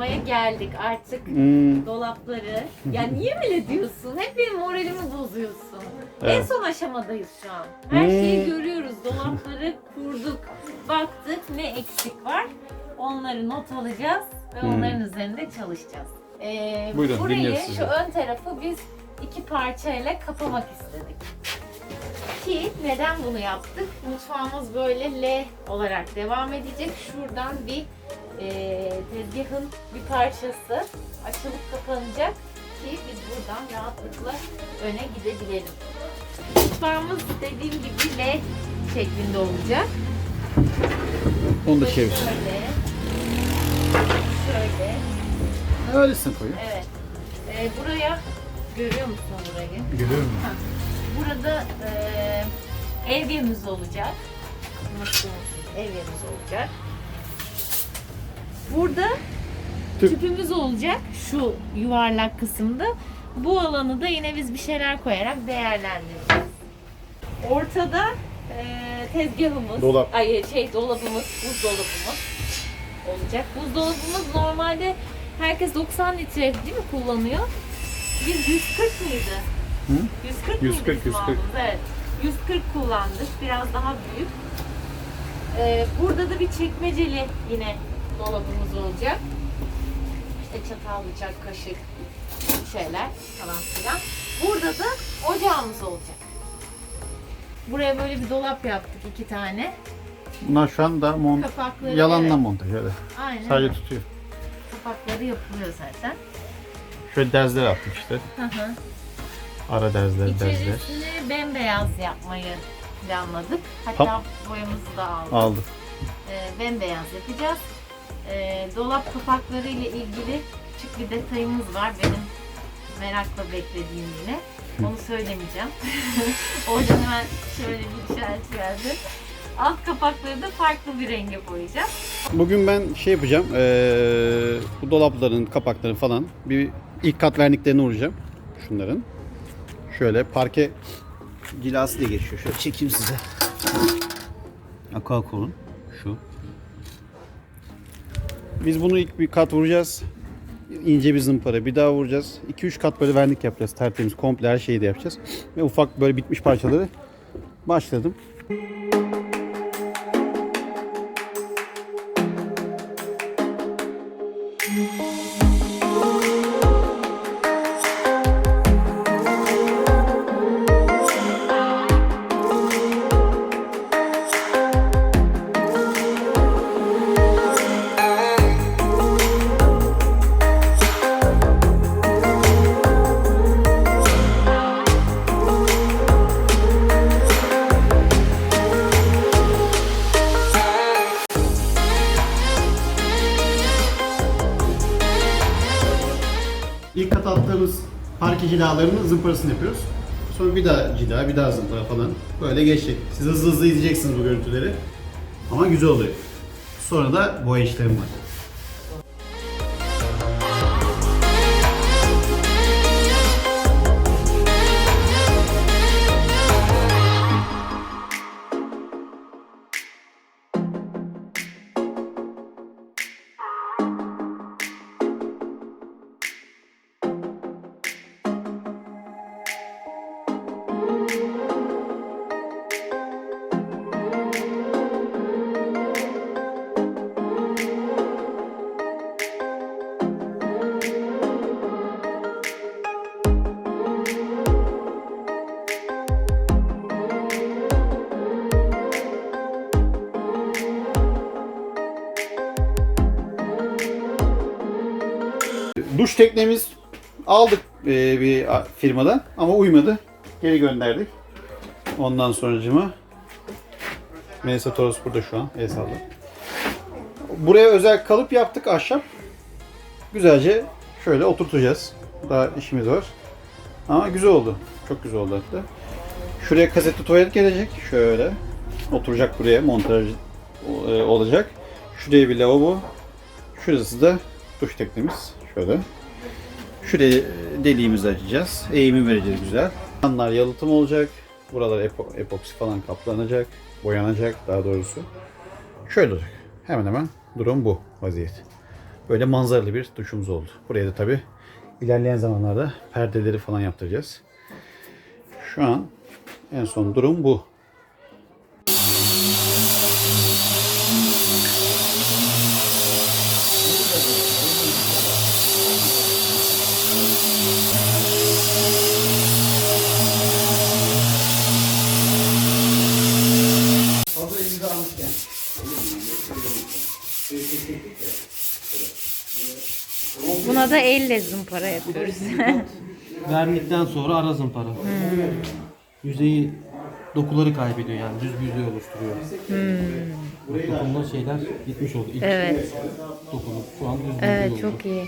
aşamaya geldik artık. Hmm, Dolapları. Ya niye öyle diyorsun? Hep benim moralimi bozuyorsun. En Evet. son aşamadayız şu an. Her şeyi Hmm. görüyoruz. Dolapları kurduk. Baktık ne eksik var. Onları not alacağız ve Hmm. onların üzerinde çalışacağız. Ee, Buyurun, burayı, şu ön tarafı biz iki parçayla kapamak istedik. Ki neden bunu yaptık? Mutfağımız böyle L olarak devam edecek. Şuradan bir e, tezgahın bir parçası açılıp kapanacak ki biz buradan rahatlıkla öne gidebilelim. Mutfağımız dediğim gibi L şeklinde olacak. onu da çevir. Şöyle. Şöyle. Öylesin koyun. Evet. E, buraya görüyor musun burayı? Görüyorum. Burada eee evyemiz olacak. Nasıl evyemiz olacak. Burada Tüp. tüpümüz olacak şu yuvarlak kısımda. Bu alanı da yine biz bir şeyler koyarak değerlendireceğiz. Ortada eee, tezgahımız, Dolap. ay şey dolabımız, buzdolabımız olacak. Buzdolabımız normalde herkes 90 litre değil mi kullanıyor? Biz 140 mıydı? Hı? 140 140, mıydı bizim 140. aldığımız? Evet. 140 kullandık. Biraz daha büyük. Ee, burada da bir çekmeceli yine dolabımız olacak. İşte çatal, bıçak, kaşık şeyler falan filan. Burada da ocağımız olacak. Buraya böyle bir dolap yaptık iki tane. Bunlar şu anda mont Kapakları yalanla evet. montaj öyle. Aynen. Sadece tutuyor. Kapakları yapılıyor zaten. Şöyle derzler attık işte. Hı hı. Ara derzler, derzler. İçerisini bembeyaz yapmayı planladık. Hatta Tam- boyamızı da aldık. Aldık. Ee, bembeyaz yapacağız. Ee, dolap kapakları ile ilgili küçük bir detayımız var. Benim merakla beklediğim yine. Onu söylemeyeceğim. Oradan hemen şöyle bir işaret verdim. Alt kapakları da farklı bir renge boyayacağız. Bugün ben şey yapacağım. eee, bu dolapların kapakları falan bir ilk kat verniklerine vuracağım. Şunların. Şöyle parke cilası diye geçiyor. Şöyle çekeyim size. Aquacol'un şu. Biz bunu ilk bir kat vuracağız. İnce bir zımpara bir daha vuracağız. 2-3 kat böyle vernik yapacağız. Tertemiz komple her şeyi de yapacağız. Ve ufak böyle bitmiş parçaları başladım. Cilalarının zımparasını yapıyoruz. Sonra bir daha cila, bir daha zımpara falan. Böyle geçecek. Siz hızlı hızlı izleyeceksiniz bu görüntüleri. Ama güzel oluyor. Sonra da boya işlemi var. Duş teknemiz aldık e, bir firmadan ama uymadı. Geri gönderdik. Ondan sonracıma Melisa Toros burada şu an. El salla. Buraya özel kalıp yaptık ahşap. Güzelce şöyle oturtacağız. Daha işimiz var. Ama güzel oldu. Çok güzel oldu hatta. Şuraya kasetli tuvalet gelecek. Şöyle. Oturacak buraya. Montaj e, olacak. Şuraya bir lavabo. Şurası da duş teknemiz. Şöyle. Şuraya e, deliğimizi açacağız. Eğimi vereceğiz güzel. Yanlar yalıtım olacak. Buralar epo- epoksi falan kaplanacak. Boyanacak daha doğrusu. Şöyle olacak. Hemen hemen durum bu vaziyet. böyle manzaralı bir duşumuz oldu. Buraya da tabi ilerleyen zamanlarda perdeleri falan yaptıracağız. Şu an en son durum bu. Buna da elle zımpara yapıyoruz. Vernikten sonra ara zımpara. Yüzeyi dokuları kaybediyor yani düz bir yüzey oluşturuyor. Hmm. Dokunma şeyler gitmiş oldu. İlk evet. dokunu şu an düz bir yüzey Evet oldu. çok iyi.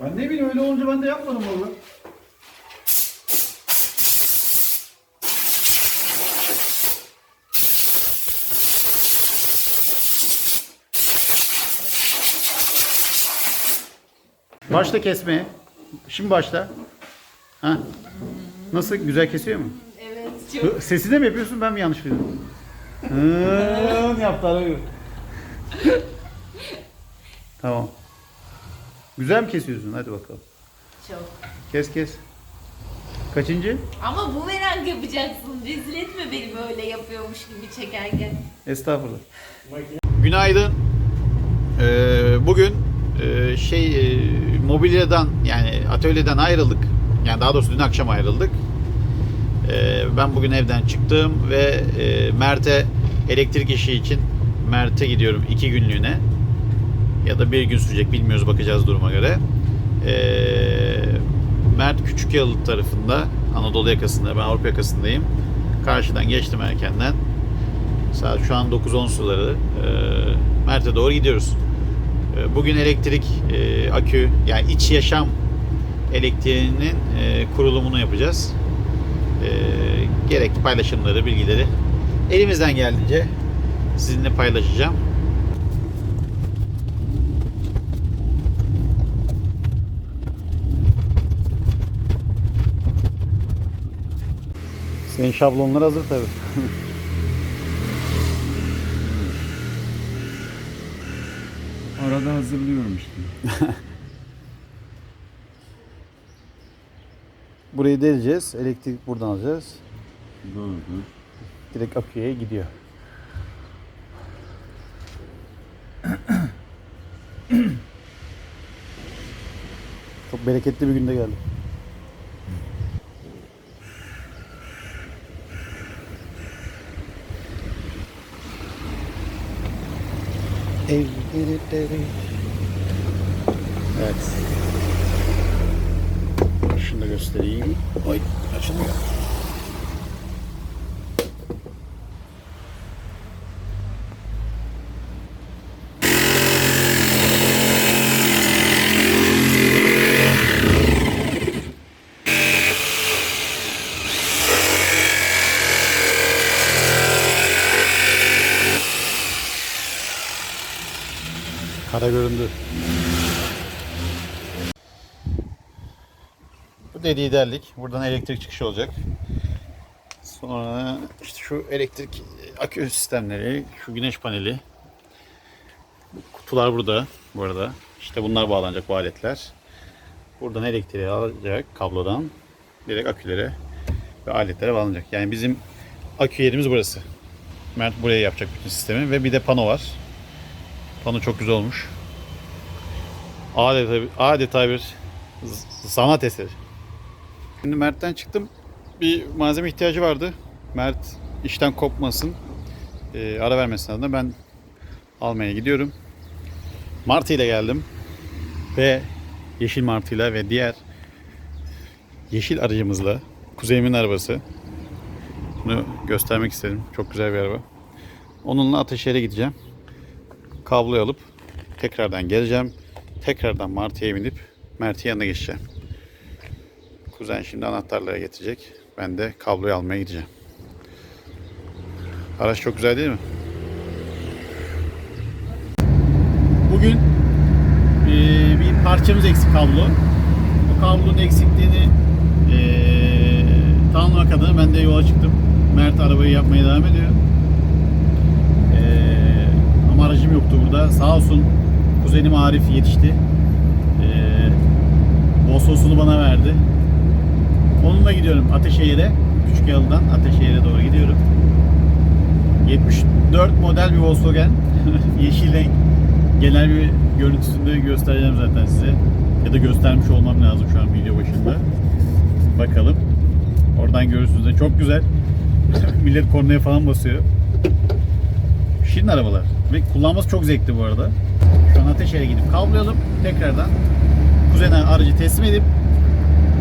Ben ne bileyim öyle olunca ben de yapmadım valla. Başla kesmeye. Şimdi başla. Ha? Nasıl? Güzel kesiyor mu? Evet Hı, Sesini mi yapıyorsun ben mi yanlış biliyorum? Hı, yaptı ara gibi. Tamam. Güzel mi kesiyorsun? Hadi bakalım. çok. Kes kes. Kaçıncı? Ama bu merak yapacaksın. Rezil etme beni böyle yapıyormuş gibi çekerken. Estağfurullah. Günaydın. Ee, bugün e, şey e, mobilyadan yani atölyeden ayrıldık. Yani daha doğrusu dün akşam ayrıldık. Ee, ben bugün evden çıktım ve e, Mert'e elektrik işi için Mert'e gidiyorum iki günlüğüne. Ya da bir gün sürecek bilmiyoruz bakacağız duruma göre. Ee, Mert Küçükyalı tarafında Anadolu yakasında ben Avrupa yakasındayım. Karşıdan geçtim erkenden. Saat şu an 9-10 suları. Ee, Mert'e doğru gidiyoruz. Ee, bugün elektrik, e, akü, yani iç yaşam elektriğinin e, kurulumunu yapacağız. Ee, gerekli paylaşımları, bilgileri elimizden geldiğince sizinle paylaşacağım. Senin şablonlar hazır tabii. Arada hazırlıyorum işte. Burayı deleceğiz. Elektrik buradan alacağız. Doğru. Direkt aküye gidiyor. Çok bereketli bir günde Evet. Şunu da göstereyim. Oy, açılmıyor. Kara göründü. Bu dediği derlik. Buradan elektrik çıkışı olacak. Sonra işte şu elektrik akü sistemleri, şu güneş paneli. Kutular burada bu arada. İşte bunlar bağlanacak bu aletler. Buradan elektriği alacak kablodan direkt akülere ve aletlere bağlanacak. Yani bizim akü yerimiz burası. Mert buraya yapacak bütün sistemi ve bir de pano var. Pano çok güzel olmuş. Adeta, adeta bir sanat eseri. Şimdi Mert'ten çıktım. Bir malzeme ihtiyacı vardı. Mert işten kopmasın. e, ara vermesin adına ben almaya gidiyorum. Martı ile geldim. Ve yeşil martıyla ve diğer yeşil aracımızla Kuzeyim'in arabası. Bunu göstermek istedim. Çok güzel bir araba. Onunla Ataşehir'e gideceğim. Kabloyu alıp tekrardan geleceğim. Tekrardan Martı'ya binip Mert'in yanına geçeceğim. Kuzen şimdi anahtarları getirecek. Ben de kabloyu almaya gideceğim. Araç çok güzel değil mi? Bugün eee, bir parçamız eksik kablo. Bu kablonun eksikliğini eee tamamlamak adına ben de yola çıktım. Mert arabayı yapmaya devam ediyor. Aracım yoktu burada. Sağ olsun kuzenim Arif yetişti. Ee, Vosos'unu bana verdi. Onunla gidiyorum Ateşehir'e. Küçük Yalı'dan Ateşehir'e doğru gidiyorum. 74 model bir Volkswagen. Yeşil renk. Genel bir görüntüsünü de göstereceğim zaten size. Ya da göstermiş olmam lazım şu an video başında. Bakalım. Oradan görürsünüz de çok güzel. Millet kornaya falan basıyor. Şirin arabalar. Ve kullanması çok zevkli bu arada. Şu an Ateşehir'e gidip kavlayalım. Tekrardan kuzene aracı teslim edip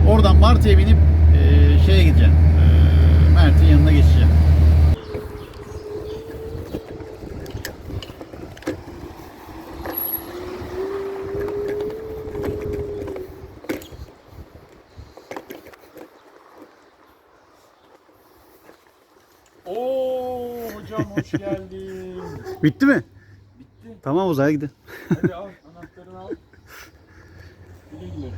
oradan Martı'ya binip eee, şeye gideceğim. Eee, Mert'in yanına geçeceğim. Bitti mi? Bitti. Tamam o zaman gidelim. Hadi al anahtarını al. Güle güle.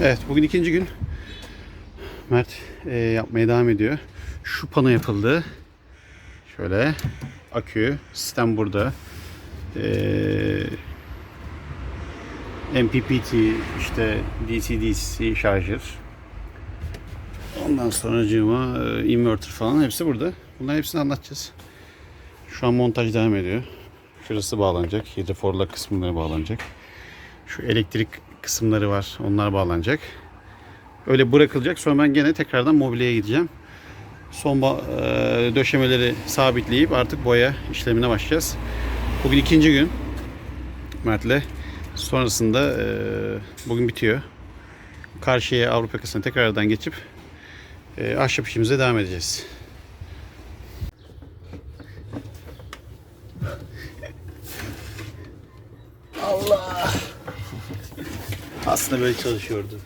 Evet bugün ikinci gün. Mert e, yapmaya devam ediyor. Şu pano yapıldı. Şöyle akü, sistem burada. E, MPPT, işte DC-DC şarjör. Ondan sonracığıma e, inverter falan hepsi burada. Bunların hepsini anlatacağız. Şu an montaj devam ediyor. Şurası bağlanacak. Hidroforla kısımları bağlanacak. Şu elektrik kısımları var. Onlar bağlanacak. Öyle bırakılacak. Sonra ben gene tekrardan mobilyaya gideceğim. Son e, döşemeleri sabitleyip artık boya işlemine başlayacağız. Bugün ikinci gün Mert'le. Sonrasında e, bugün bitiyor. Karşıya Avrupa yakasına tekrardan geçip e, ahşap işimize devam edeceğiz. Allah! Aslında böyle çalışıyordu.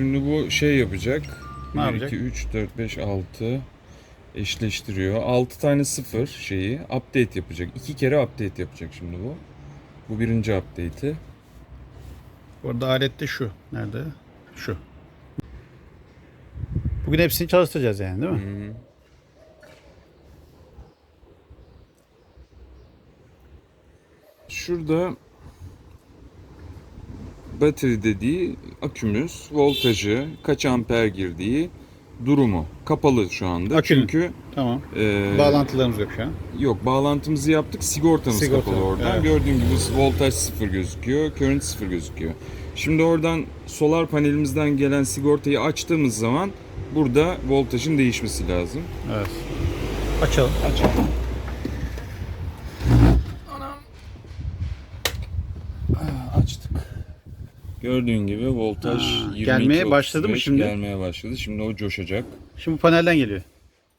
Şimdi bu şey yapacak. Ne 1, yapacak? 2, 3, 4, 5, 6 eşleştiriyor. 6 tane sıfır şeyi update yapacak. 2 kere update yapacak şimdi bu. Bu birinci update'i. Orada alette şu. Nerede? Şu. Bugün hepsini çalıştıracağız yani değil mi? Hı. Şurada battery dediği akümüz, voltajı, kaç amper girdiği, durumu. Kapalı şu anda. Akünün. Çünkü Tamam. e, Bağlantılarımız yok şu an. yok bağlantımızı yaptık. Sigortamız Sigorta, kapalı oradan. evet. Gördüğün gibi voltaj sıfır gözüküyor. Current sıfır gözüküyor. Şimdi oradan solar panelimizden gelen sigortayı açtığımız zaman burada voltajın değişmesi lazım. Evet. Açalım. Açalım. Gördüğün gibi voltaj Ha, 22, gelmeye başladı mı 35 şimdi? Gelmeye başladı. Şimdi o coşacak. Şimdi panelden geliyor.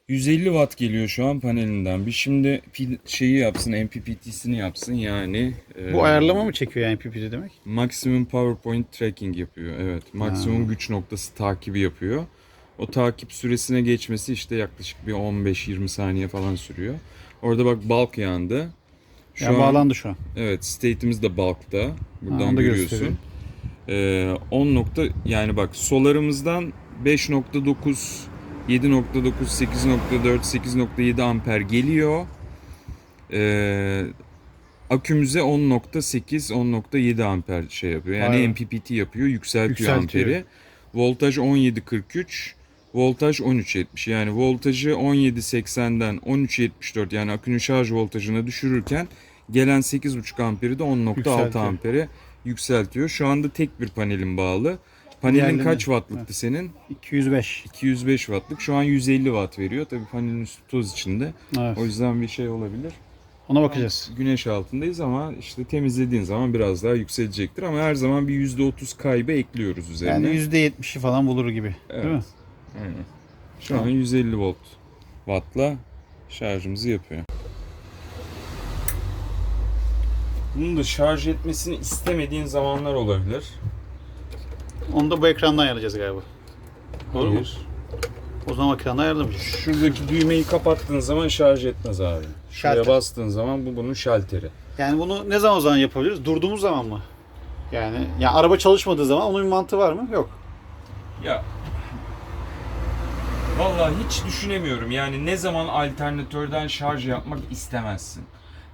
150 watt geliyor şu an panelinden. Bir şimdi pil şeyi yapsın, MPPT'sini yapsın yani. e, Bu ayarlama mı çekiyor yani PPT demek? Maximum PowerPoint tracking yapıyor. Evet. Maksimum güç noktası takibi yapıyor. O takip süresine geçmesi işte yaklaşık bir 15-20 saniye falan sürüyor. Orada bak bulk yandı. Şu yani an- bağlandı şu an. Evet, state'imiz de bulk'ta. Buradan Ha, görüyorsun. gösteriyor. Ee, 10 nokta yani bak solarımızdan 5.9 7.9 8.4 8.7 amper geliyor. Ee, akümüze 10.8 10.7 amper şey yapıyor. Yani be. MPPT yapıyor, yükseltiyor, Yükseltiyor. amperi. Voltaj 17.43 Voltaj 13.70 yani voltajı 17.80'den 13.74 yani akünün şarj voltajına düşürürken gelen 8.5 amperi de 10.6 Yükseltiyor. Yükseltiyor. Şu anda tek bir panelin bağlı. Panelin Diğerlerine- kaç wattlıktı Evet. senin? 205. 205 wattlık. Şu an 150 watt veriyor. Tabii panelin üstü toz içinde. Evet. O yüzden bir şey olabilir. Ona bakacağız. Güneş altındayız ama işte temizlediğin zaman biraz daha yükselecektir. Ama her zaman bir %30 kaybı ekliyoruz üzerine. Yani %70'i falan bulur gibi. Evet. Değil mi? Aynen. Şu an 150 volt wattla şarjımızı yapıyor. Bunu da şarj etmesini istemediğin zamanlar olabilir. Onu da bu ekrandan ayarlayacağız galiba. Doğru mu? Hayır. O zaman ekrandan ayarlamayacağız. Şuradaki düğmeyi kapattığın zaman şarj etmez abi. Şuraya Şalter. bastığın zaman bu bunun şalteri. Yani bunu ne zaman o zaman yapabiliriz? Durduğumuz zaman mı? Yani ya araba çalışmadığı zaman onun bir mantığı var mı? Yok. Ya Vallahi hiç düşünemiyorum. Yani ne zaman alternatörden şarj yapmak istemezsin.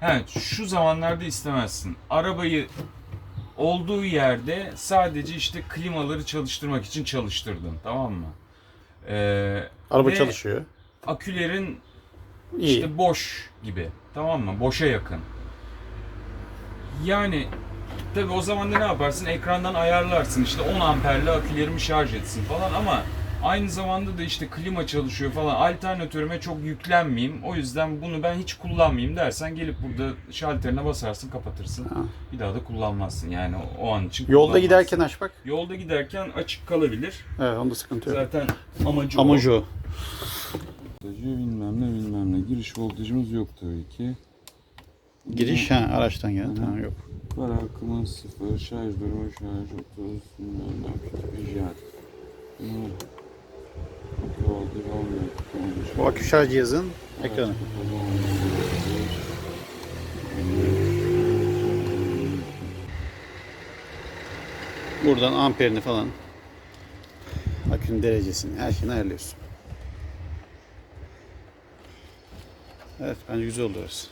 Evet, şu zamanlarda istemezsin. Arabayı olduğu yerde sadece işte klimaları çalıştırmak için çalıştırdın, tamam mı? Ee, Araba ve çalışıyor. Akülerin İyi. işte boş gibi. Tamam mı? Boşa yakın. Yani tabi o zaman da ne yaparsın? Ekrandan ayarlarsın. İşte 10 amperli akülerimi şarj etsin falan ama aynı zamanda da işte klima çalışıyor falan. Alternatörüme çok yüklenmeyeyim. O yüzden bunu ben hiç kullanmayayım dersen gelip burada şalterine basarsın, kapatırsın. Ha. Bir daha da kullanmazsın. Yani o, o an için Yolda giderken aç bak. Yolda giderken açık kalabilir. Evet onda sıkıntı yok. Zaten amacı o. Amacı o. Voltajı bilmem ne bilmem ne. Giriş voltajımız yok tabii ki. Giriş ha araçtan gel. Tamam yok. Para akımı sıfır, şarj durumu şarj 30, bilmem ne, kütüphe jet. Bu akü şarj cihazın ekranı. Buradan amperini falan akünün derecesini her şeyini ayarlıyorsun. Evet bence güzel oldu orası.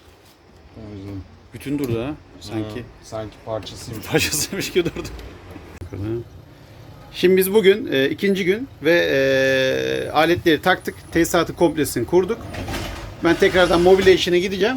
Bütün durdu ha. Sanki Sanki parçasıymış. parçasıymış gibi durdu. Şimdi biz bugün e, ikinci gün ve e, aletleri taktık. Tesisatı komplesini kurduk. Ben tekrardan mobilya işine gideceğim.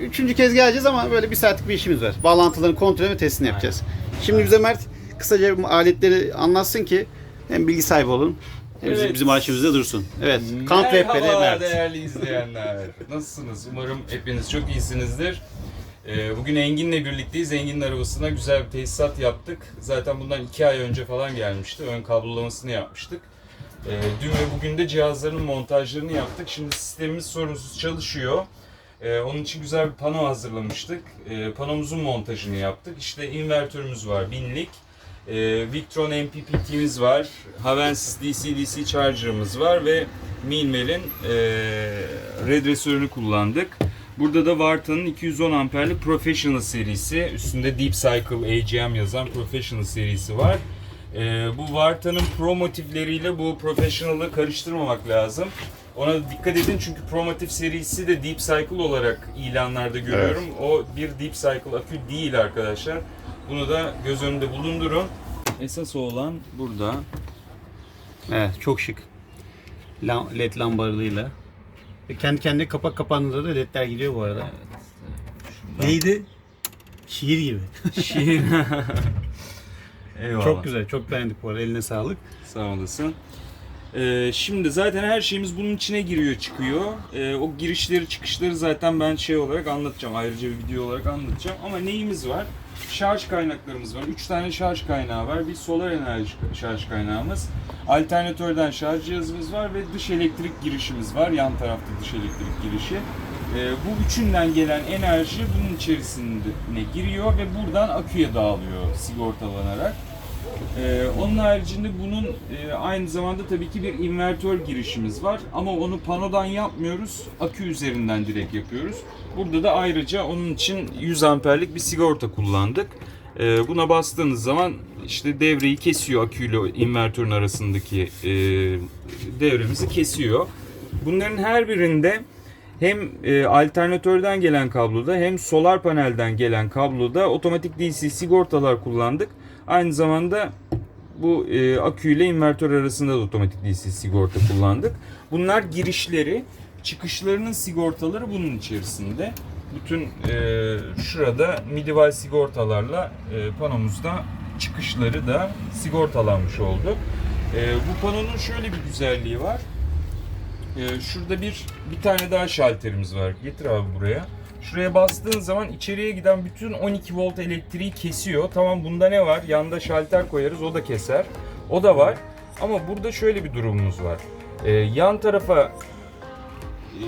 Üçüncü kez geleceğiz ama böyle bir saatlik bir işimiz var. Bağlantıların kontrolü ve testini yapacağız. Şimdi bize Mert kısaca aletleri anlatsın ki hem bilgi sahibi olun hem Evet. bizim arşivimizde dursun. Evet. Kamp rehberi Merhaba Mert. değerli izleyenler. Nasılsınız? Umarım hepiniz çok iyisinizdir. Ee, Bugün Engin'le birlikteyiz. Engin'in arabasına güzel bir tesisat yaptık. Zaten bundan iki ay önce falan gelmişti. Ön kablolamasını yapmıştık. Ee, Dün ve bugün de cihazların montajlarını yaptık. Şimdi sistemimiz sorunsuz çalışıyor. Ee, onun için güzel bir pano hazırlamıştık. Panomuzun montajını yaptık. İşte invertörümüz var binlik. Victron MPPT'miz var. Havensis DC-DC charger'ımız var ve Milmer'in e, redresörünü kullandık. Burada da Varta'nın 210 amperli Professional serisi. Üstünde Deep Cycle AGM yazan Professional serisi var. Ee, bu Varta'nın Pro motifleriyle bu Professional'ı karıştırmamak lazım. Ona dikkat edin çünkü Pro motif serisi de Deep Cycle olarak ilanlarda görüyorum. O bir Deep Cycle akü değil arkadaşlar. Bunu da göz önünde bulundurun. Esas olan burada. Evet çok şık. LED lambalarıyla. Ve kendi kendine kapak kapandığında da ledler gidiyor bu arada. Neydi? Şiir gibi. Şiir. Eyvallah. Çok güzel, çok beğendik bu arada. Eline sağlık. Sağ olasın. Ee, şimdi zaten her şeyimiz bunun içine giriyor çıkıyor. Ee, o girişleri çıkışları zaten ben şey olarak anlatacağım. Ayrıca bir video olarak anlatacağım. Ama neyimiz var? Şarj kaynaklarımız var. 3 tane şarj kaynağı var. Bir solar enerji şarj kaynağımız. Alternatörden şarj cihazımız var ve dış elektrik girişimiz var. Yan tarafta dış elektrik girişi. Ee, bu üçünden gelen enerji bunun içerisine giriyor ve buradan aküye dağılıyor sigortalanarak. Ee, onun haricinde bunun e, aynı zamanda tabii ki bir invertör girişimiz var ama onu panodan yapmıyoruz, akü üzerinden direkt yapıyoruz. Burada da ayrıca onun için 100 amperlik bir sigorta kullandık. Ee, buna bastığınız zaman işte devreyi kesiyor aküyle invertörün arasındaki e, devremizi kesiyor. Bunların her birinde hem e, alternatörden gelen kabloda hem solar panelden gelen kabloda otomatik DC sigortalar kullandık. Aynı zamanda bu e, akü ile invertör arasında da otomatik DC sigorta kullandık. Bunlar girişleri, çıkışlarının sigortaları bunun içerisinde. Bütün e, şurada Midival sigortalarla e, panomuzda çıkışları da sigortalanmış oldu. E, bu panonun şöyle bir güzelliği var. Ee, şurada bir bir tane daha şalterimiz var. Getir abi buraya. Şuraya bastığın zaman içeriye giden bütün 12 volt elektriği kesiyor. Tamam bunda ne var? Yanda şalter koyarız o da keser. O da var. Ama burada şöyle bir durumumuz var. Ee, yan tarafa e,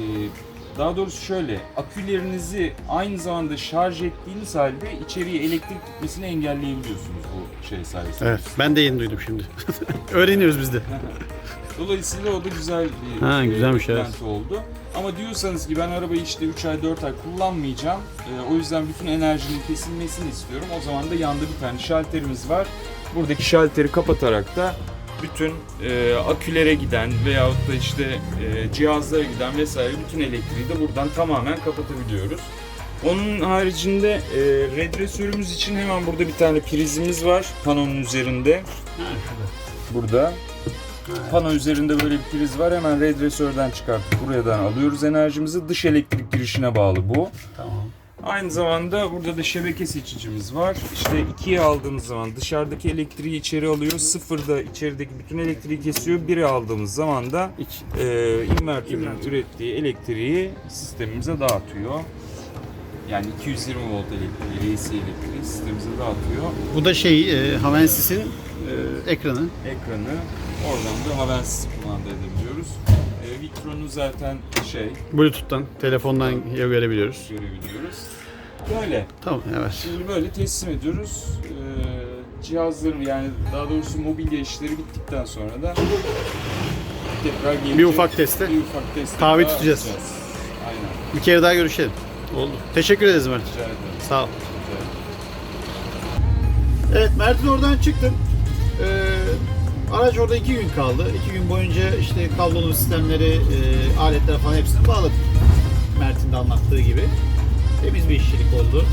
Daha doğrusu şöyle, akülerinizi aynı zamanda şarj ettiğiniz halde içeriye elektrik gitmesini engelleyebiliyorsunuz bu şey sayesinde. Evet. Ben de yeni duydum şimdi. Öğreniyoruz biz de. Dolayısıyla o da güzel bir Ha, e, güzelmiş, evet. oldu. Ama diyorsanız ki ben arabayı işte 3 ay 4 ay kullanmayacağım. e, o yüzden bütün enerjinin kesilmesini istiyorum. O zaman da yanda bir tane şalterimiz var. Buradaki şalteri kapatarak da bütün e, akülere giden veyahut da işte e, cihazlara giden vesaire bütün elektriği de buradan tamamen kapatabiliyoruz. Onun haricinde e, redresörümüz için hemen burada bir tane prizimiz var panonun üzerinde. Burada. Pano üzerinde böyle bir priz var. Hemen redresörden çıkartıp buradan alıyoruz enerjimizi. Dış elektrik girişine bağlı bu. Tamam. Aynı zamanda burada da şebeke seçicimiz var. İşte ikiye aldığımız zaman dışarıdaki elektriği içeri alıyor. Sıfırda içerideki bütün elektriği kesiyor. Biri aldığımız zaman da e, invertörün ürettiği elektriği sistemimize dağıtıyor. Yani 220 volt elektriği, AC elektriği sistemimize dağıtıyor. Bu da şey, e, Havensis'in e, ekranı. ekranı. Oradan da Havens'i kumanda edebiliyoruz. E, Victron'u zaten şey Bluetooth'tan, telefondan görebiliyoruz. görebiliyoruz. Böyle. Tamam, evet. Şimdi böyle teslim ediyoruz. E, cihazların yani daha doğrusu mobilya işleri bittikten sonra da tekrar gelecek. Bir ufak teste. Bir ufak teste Tabi tutacağız. yapacağız. Aynen. Bir kere daha görüşelim. Oldu. Teşekkür ederiz Mert. Rica ederim. Sağ ol. Evet Mert'in oradan çıktım. Ee, araç orada iki gün kaldı. İki gün boyunca işte kablolu sistemleri, e, aletler falan hepsini bağladık. Mert'in de anlattığı gibi. Temiz bir işçilik oldu.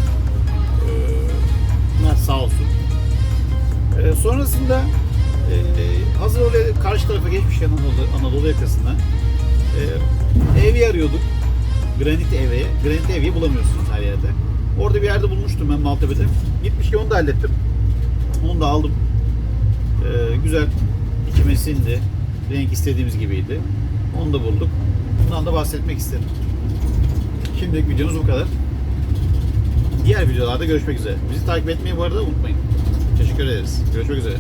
Ee, Mert sağ olsun. Ee, sonrasında e, hazır oraya karşı tarafa geçmiş Anadolu, Anadolu yakasına. E, evi arıyorduk. Granit evi. Granit evi bulamıyorsunuz her yerde. Orada bir yerde bulmuştum ben Maltepe'de. Gitmiş ki onu da hallettim. Onu da aldım. Ee, güzel. içime sindi. Renk istediğimiz gibiydi. Onu da bulduk. Bundan da bahsetmek istedim. Şimdilik videomuz bu kadar. Diğer videolarda görüşmek üzere. Bizi takip etmeyi bu arada unutmayın. Teşekkür ederiz. Görüşmek üzere.